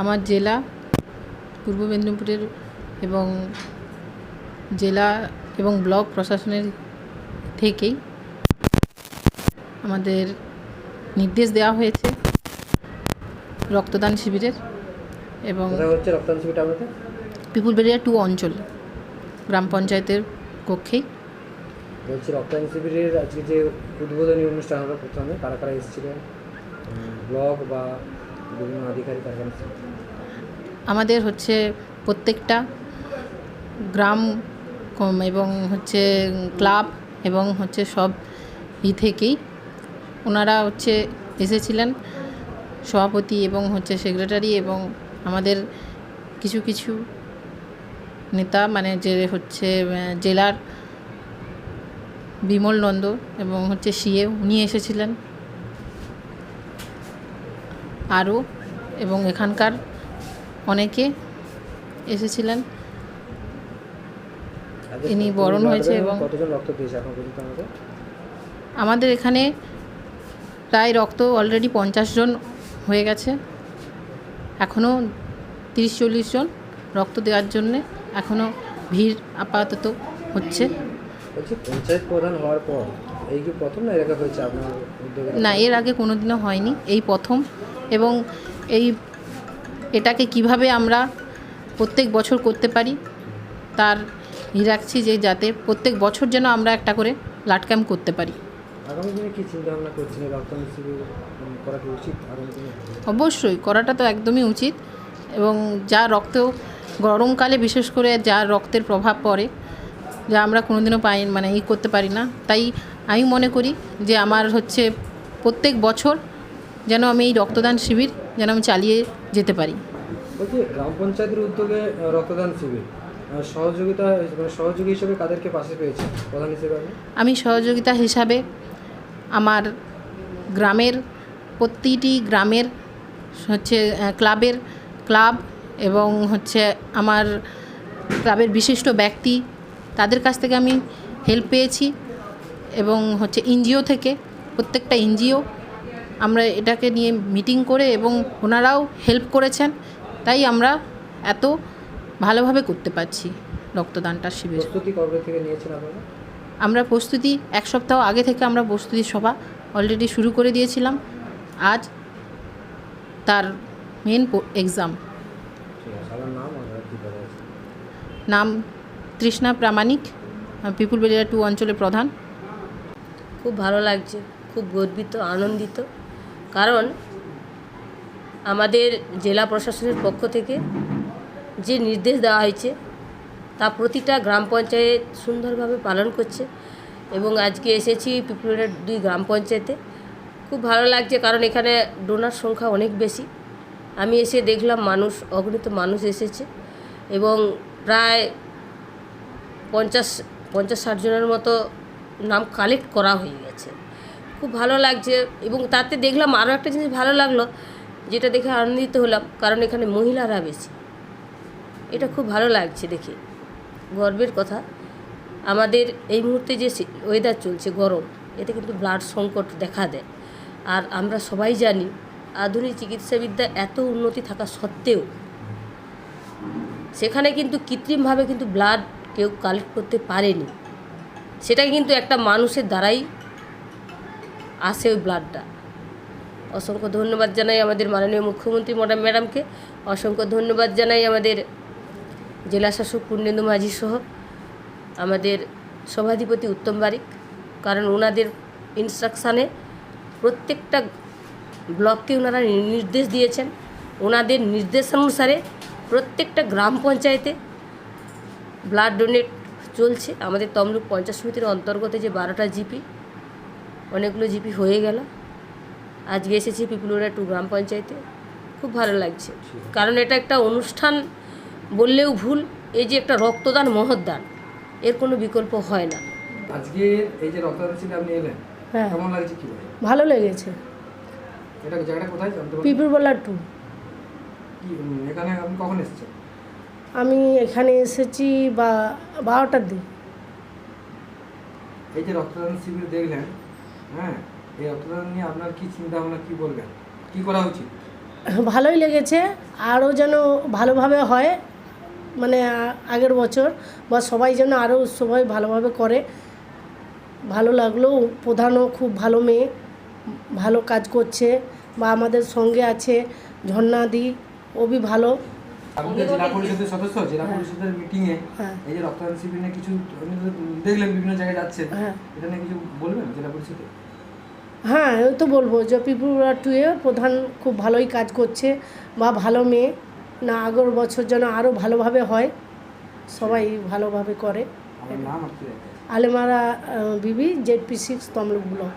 আমার জেলা পূর্ব মেদিনীপুরের এবং জেলা এবং ব্লক প্রশাসনের থেকেই আমাদের নির্দেশ দেওয়া হয়েছে রক্তদান শিবিরের এবং রক্তদান শিবিরটা পিপুলবেড়িয়া টু অঞ্চল গ্রাম পঞ্চায়েতের কক্ষেই। বলছি রক্তদান শিবিরের আজকে যে উদ্বোধনী অনুষ্ঠান হলো প্রথমে কারা কারা এসেছিলেন? ব্লগ বা বিভিন্ন আধিকারিক কারা? আমাদের হচ্ছে প্রত্যেকটা গ্রাম এবং হচ্ছে ক্লাব এবং হচ্ছে সব ই থেকেই ওনারা হচ্ছে এসেছিলেন সভাপতি এবং হচ্ছে সেক্রেটারি এবং আমাদের কিছু কিছু নেতা মানে যে হচ্ছে জেলার বিমল নন্দ এবং হচ্ছে সিএ উনি এসেছিলেন। আরও এবং এখানকার অনেকে এসেছিলেন। ইনি বরণ হয়েছে এবং- আমাদের? এখানে প্রায় রক্ত অলরেডি পঞ্চাশ জন হয়ে গেছে। এখনও তিরিশ চল্লিশ জন রক্ত দেওয়ার জন্যে এখনও ভিড় আপাতত হচ্ছে। পঞ্চায়েত প্রধান হওয়ার পর এই কি প্রথম না এর আগে হয়েছে আপনার না এর আগে কোনো দিনও হয়নি এই প্রথম। এবং এই এটাকে কীভাবে আমরা প্রত্যেক বছর করতে পারি তার ই রাখছি যে যাতে প্রত্যেক বছর যেন আমরা একটা করে ব্লাড ক্যাম্প করতে পারি। অবশ্যই করাটা তো একদমই উচিত এবং যা রক্ত গরমকালে বিশেষ করে যা রক্তের প্রভাব পড়ে যা আমরা কোনোদিনও পাই মানে ই করতে পারি না। তাই আমি মনে করি যে আমার হচ্ছে প্রত্যেক বছর যেন আমি এই রক্তদান শিবির যেন আমি চালিয়ে যেতে পারি। বলছি গ্রাম পঞ্চায়েতের উদ্যোগে রক্তদান শিবির সহযোগিতা মানে সহযোগী হিসেবে কাদেরকে পাশে পেয়েছে? প্রধান হিসেবে আমি সহযোগিতা হিসাবে আমার গ্রামের প্রতিটি গ্রামের হচ্ছে ক্লাবের ক্লাব এবং হচ্ছে আমার ক্লাবের বিশিষ্ট ব্যক্তি তাদের কাছ থেকে আমি হেল্প পেয়েছি এবং হচ্ছে এনজিও থেকে প্রত্যেকটা এনজিও আমরা এটাকে নিয়ে মিটিং করে এবং ওনারাও হেল্প করেছেন তাই আমরা এত ভালোভাবে করতে পারছি রক্তদানটা শিবির। প্রস্তুতি কবে থেকে নিয়েছেন আপনারা? আমরা প্রস্তুতি এক সপ্তাহ আগে থেকে আমরা প্রস্তুতি সভা অলরেডি শুরু করে দিয়েছিলাম। আজ তার মেন এক্সাম নাম তৃষ্ণা প্রামাণিক পিপুল বেরিয়া টু অঞ্চলের প্রধান। খুব ভালো লাগছে খুব গর্বিত আনন্দিত। কারণ আমাদের জেলা প্রশাসনের পক্ষ থেকে যে নির্দেশ দেওয়া হয়েছে, তা প্রতিটা গ্রাম পঞ্চায়েত সুন্দরভাবে পালন করছে এবং আজকে এসেছি পিপুলের দুই গ্রাম পঞ্চায়েতে। খুব ভালো লাগছে কারণ এখানে ডোনার সংখ্যা অনেক বেশি। আমি এসে দেখলাম মানুষ, অগণিত মানুষ এসেছে এবং প্রায় পঞ্চাশ পঞ্চাশ, ষাট জনের মতো নাম কালেক্ট করা হয়ে গেছে। খুব ভালো লাগছে এবং তাতে দেখলাম আরও একটা জিনিস ভালো লাগল, যেটা দেখে আনন্দিত হলাম, কারণ এখানে মহিলারা বেশি। এটা খুব ভালো লাগছে দেখে, গর্বের কথা। আমাদের এই মুহূর্তে যে ওয়েদার চলছে গরম, এতে কিন্তু ব্লাড সংকট দেখা দেয়। আর আমরা সবাই জানি, আধুনিক চিকিৎসাবিদ্যা এত উন্নতি থাকা সত্ত্বেও, সেখানে কিন্তু কৃত্রিমভাবে কিন্তু ব্লাড কেউ কালেক্ট করতে পারেনি। সেটা কিন্তু একটা মানুষের দ্বারাই আসে ওই ব্লাডটা অসংখ্য ধন্যবাদ জানাই আমাদের মাননীয় মুখ্যমন্ত্রী ম্যাডাম ম্যাডামকে। অসংখ্য ধন্যবাদ জানাই আমাদের জেলাশাসক পূর্ণেন্দু মাঝি সহ আমাদের সভাধিপতি উত্তম বারিক, কারণ ওনাদের ইনস্ট্রাকশানে প্রত্যেকটা ব্লককে ওনারা নির্দেশ দিয়েছেন। ওনাদের নির্দেশানুসারে প্রত্যেকটা গ্রাম পঞ্চায়েতে ব্লাড ডোনেট চলছে। আমাদের তমলুক পঞ্চায়েত সমিতির অন্তর্গত যে বারোটা জিপি অনেকগুলো জিপি হয়ে গেল। আজকে এসেছি পিপুলোরা টু গ্রাম পঞ্চায়েতে। খুব ভালো লাগছে। কারণ এটা একটা অনুষ্ঠান বললেও ভুল এই যে একটা রক্তদান মহৎদান এর কোনো বিকল্প হয় না। আজকে এই যে রক্তদান শিবির আপনি এলেন হ্যাঁ। কেমন লাগছে কি ভালো লেগেছে। এটা জায়গাটা কোথায়? বলার টু। এখানে আপনি কখন এসেছেন? আমি এখানে এসেছি বা বারোটার দিন এই যে রক্তদান শিবির দেখলেন হ্যাঁ এই রক্তদান নিয়ে আপনার কি চিন্তা ভাবনা কি বলবেন? কি করা উচিত? ভালোই লেগেছে আরও যেন ভালোভাবে হয় মানে আগের বছর বা সবাই যেন আরও সবাই ভালোভাবে করে। ভালো লাগল প্রধানও খুব ভালো মেয়ে ভালো কাজ করছে বা আমাদের সঙ্গে আছে ঝর্ণাদি ও বি ভালো। জেলা পরিষদের সদস্য জেলা পরিষদের মিটিংয়ে হ্যাঁ। এই যে রক্তদান শিবির নিয়ে কিছু দেখলেন বিভিন্ন জায়গায় যাচ্ছেন হ্যাঁ। এটা নিয়ে কিছু বলবেন জেলা পরিষদে? হ্যাঁ ও তো বলব যে পিপুরা টুয়ে প্রধান খুব ভালোই কাজ করছে বা ভালো মেয়ে। না আগের বছর যেন আরও ভালোভাবে হয় সবাই ভালোভাবে করে। আলেমারা বিবি Z P six Tamluk block.